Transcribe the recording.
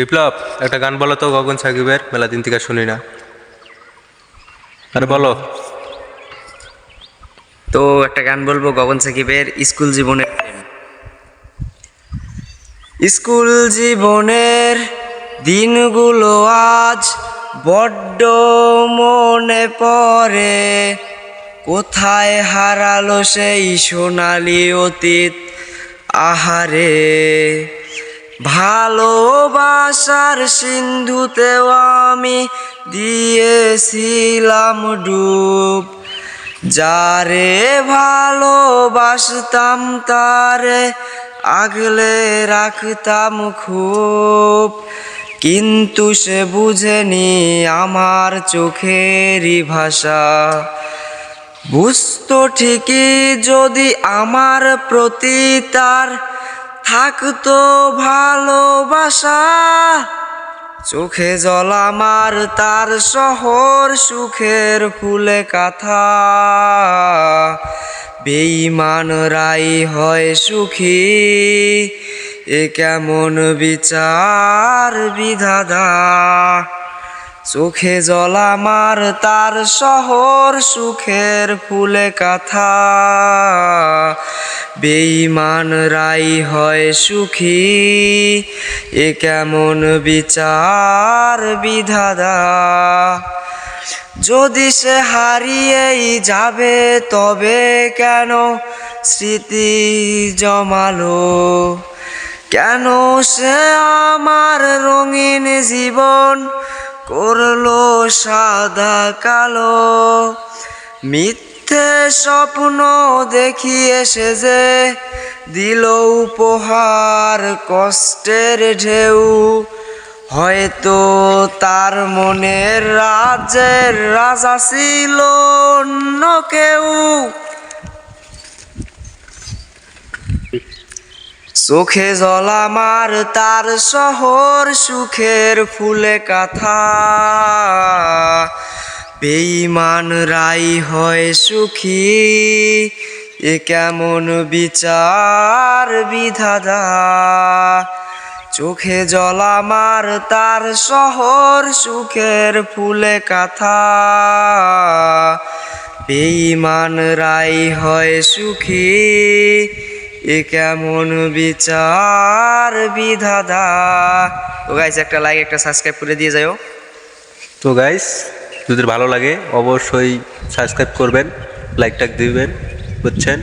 বিপ্লব, একটা গান বলো তো গগন সাকিবের, মেলা দিন থেকে শুনি না। আরে বলো। তো একটা গান বলব, গগন সাকিবের স্কুল জীবনের। স্কুল জীবনের দিনগুলো আজ বড্ড মনে পড়ে। কোথায় হারালো সেই সোনালি অতীত আহারে। ভালোবাসার সিন্ধুতেও আমি দিয়েছিলাম ডুব। যারে ভালোবাসতাম, তারে আগলে রাখতাম খুব। কিন্তু সে বুঝেনি আমার চোখেরই ভাষা। বুঝতো ঠিকই যদি আমার প্রতি তার থাকতো ভালোবাসা। চোখে জল আমার, তার শহর সুখের ফুলে কাথা। বেইমান রাই হয় সুখী, এ কেমন বিচার বিধাদা চোখে জল আমার, তার শহর সুখের ফুলে কাথা। বেইমান রাই হয় সুখী। এ কেমন বিচার বিধাদা যদি সে হারিয়েই যাবে, তবে কেন স্মৃতি জমালো? কেন সে আমার রঙিন জীবন করল সাদা কালো? মিথ্যে স্বপ্ন দেখিয়ে সে যে দিল উপহার কষ্টের ঢেউ। হয়তো তার মনের রাজ্যের রাজা ছিল অন্য কেউ। চোখে জল আমার, তার শহর সুখের ফুলে কাথা। বেইমান রাই হয় সুখী, এ কেমন বিচার বিধাদা চোখে জল আমার, তার শহর সুখের ফুলে কাথা। বেইমান রাই হয় সুখী, এ কেমন বিচার বিধাদা তো গাইস একটা লাইক একটা সাবস্ক্রাইব করে দিয়ে যাও তো গাইস যদি ভালো লাগে অবশ্যই সাবস্ক্রাইব করবেন লাইক টাইক দিবেন বুঝছেন?